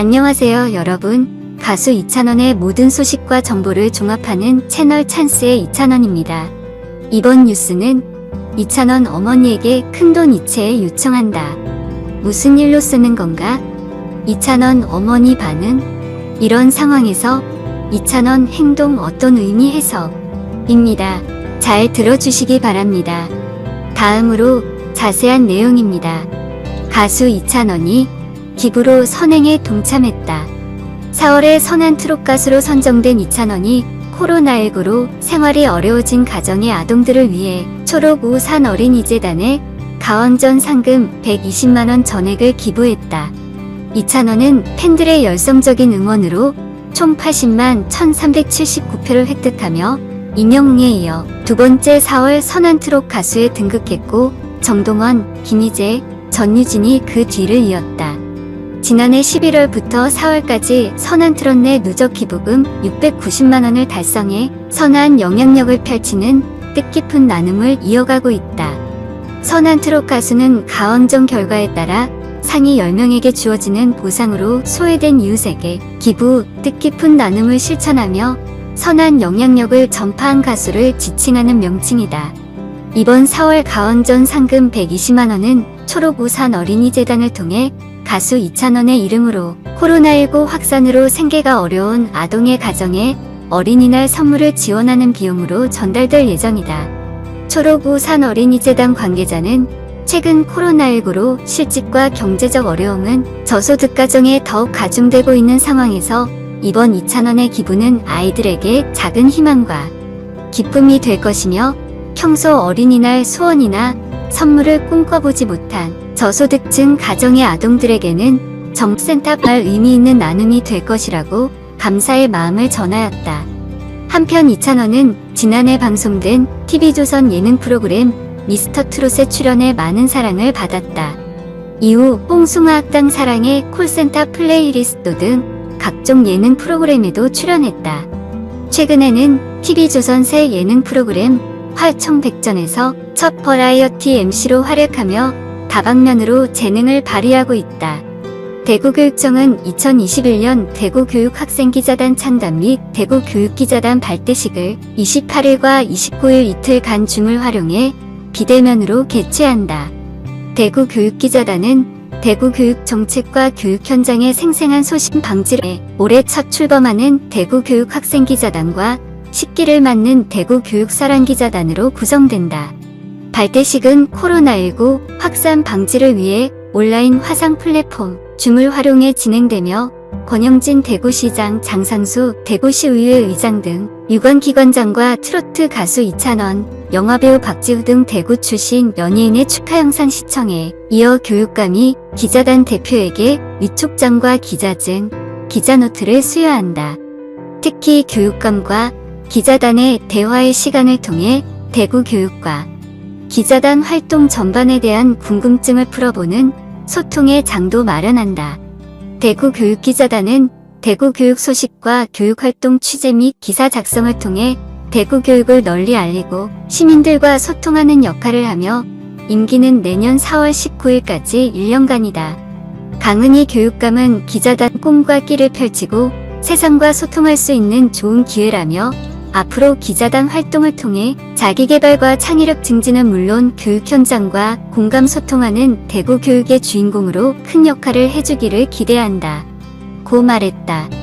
안녕하세요, 여러분. 가수 이찬원의 모든 소식과 정보를 종합하는 채널 찬스의 이찬원입니다. 이번 뉴스는 이찬원 어머니에게 큰돈 이체에 요청한다. 무슨 일로 쓰는 건가? 이찬원 어머니 반응? 이런 상황에서 이찬원 행동 어떤 의미 해석입니다. 잘 들어주시기 바랍니다. 다음으로 자세한 내용입니다. 가수 이찬원이 기부로 선행에 동참했다. 4월에 선한 트롯 가수로 선정된 이찬원이 코로나19로 생활이 어려워진 가정의 아동들을 위해 초록 우산 어린이재단에 가원전 상금 120만원 전액을 기부했다. 이찬원은 팬들의 열성적인 응원으로 총 80만 1379표를 획득하며 임영웅에 이어 두 번째 4월 선한 트롯 가수에 등극했고 정동원, 김희재, 전유진이 그 뒤를 이었다. 지난해 11월부터 4월까지 선한 트롯 내 누적 기부금 690만원을 달성해 선한 영향력을 펼치는 뜻깊은 나눔을 이어가고 있다. 선한 트롯 가수는 가원정 결과에 따라 상위 10명에게 주어지는 보상으로 소외된 이웃에게 기부, 뜻깊은 나눔을 실천하며 선한 영향력을 전파한 가수를 지칭하는 명칭이다. 이번 4월 가원전 상금 120만원은 초록우산 어린이재단을 통해 가수 이찬원의 이름으로 코로나19 확산으로 생계가 어려운 아동의 가정에 어린이날 선물을 지원하는 비용으로 전달될 예정이다. 초록우산 어린이재단 관계자는 최근 코로나19로 실직과 경제적 어려움은 저소득 가정에 더욱 가중되고 있는 상황에서 이번 이찬원의 기부는 아이들에게 작은 희망과 기쁨이 될 것이며 평소 어린이날 소원이나 선물을 꿈꿔보지 못한 저소득층 가정의 아동들에게는 정센터 발 의미 있는 나눔이 될 것이라고 감사의 마음을 전하였다. 한편 이찬원은 지난해 방송된 TV조선 예능 프로그램 미스터 트롯에 출연해 많은 사랑을 받았다. 이후 뽕숭아 학당 사랑의 콜센터 플레이리스트 등 각종 예능 프로그램에도 출연했다. 최근에는 TV조선 새 예능 프로그램 활청백전에서 첫 버라이어티 MC로 활약하며 다방면으로 재능을 발휘하고 있다. 대구교육청은 2021년 대구교육학생기자단 창단 및 대구교육기자단 발대식을 28일과 29일 이틀간 줌을 활용해 비대면으로 개최한다. 대구교육기자단은 대구 교육 정책과 교육 현장의 생생한 소신 방지를 올해 첫 출범하는 대구 교육 학생 기자단과 10기를 맡는 대구 교육사랑기자단으로 구성된다. 발대식은 코로나19 확산 방지를 위해 온라인 화상 플랫폼 줌을 활용해 진행되며 권영진 대구시장, 장상수 대구시의회 의장 등 유관기관장과 트로트 가수 이찬원, 영화배우 박지우 등 대구 출신 연예인의 축하 영상 시청에 이어 교육감이 기자단 대표에게 위촉장과 기자증, 기자노트를 수여한다. 특히 교육감과 기자단의 대화의 시간을 통해 대구 교육과 기자단 활동 전반에 대한 궁금증을 풀어보는 소통의 장도 마련한다. 대구 교육기자단은 대구 교육 소식과 교육활동 취재 및 기사 작성을 통해 대구 교육을 널리 알리고 시민들과 소통하는 역할을 하며 임기는 내년 4월 19일까지 1년간이다. 강은희 교육감은 기자단 꿈과 끼를 펼치고 세상과 소통할 수 있는 좋은 기회라며 앞으로 기자단 활동을 통해 자기 개발과 창의력 증진은 물론 교육 현장과 공감 소통하는 대구 교육의 주인공으로 큰 역할을 해주기를 기대한다. 고 말했다.